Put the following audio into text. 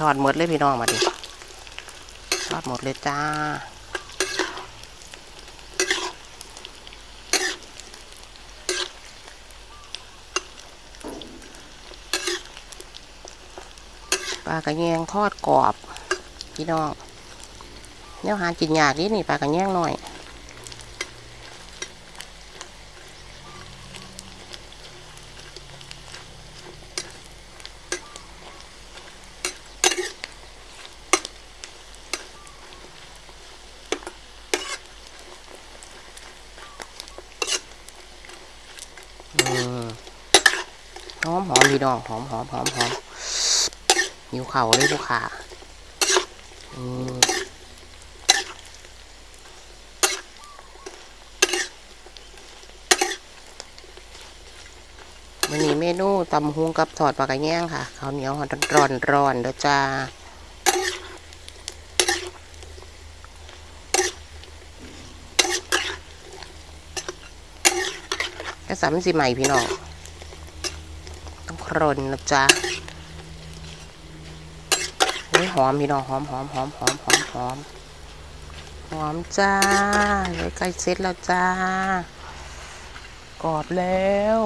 ทอดหมดเลยพี่น้องมาดิทอดหมดเลยจ้าปลากระแยงทอดกรอบ พี่น้องเนี่ยหากินยากนิดนี่ปลากระแยงหน่อย หอมหอมพี่น้องหอมหอมหอมหอมหิวเข่าเลยลูกค้าอืมวันนี้เมนูตำฮุงกับทอดปลากระแยงค่ะข้าวเหนียวร้อนร้อนเด้อจ้า กระสัมสิใหม่พี่น้องต้องครนนะจ๊ะเฮ้ยหอมพี่น้องหอมหอมหอมหอมหอมหอมหอมจ้าใกล้เสร็จแล้วจ้ากรอบแล้ว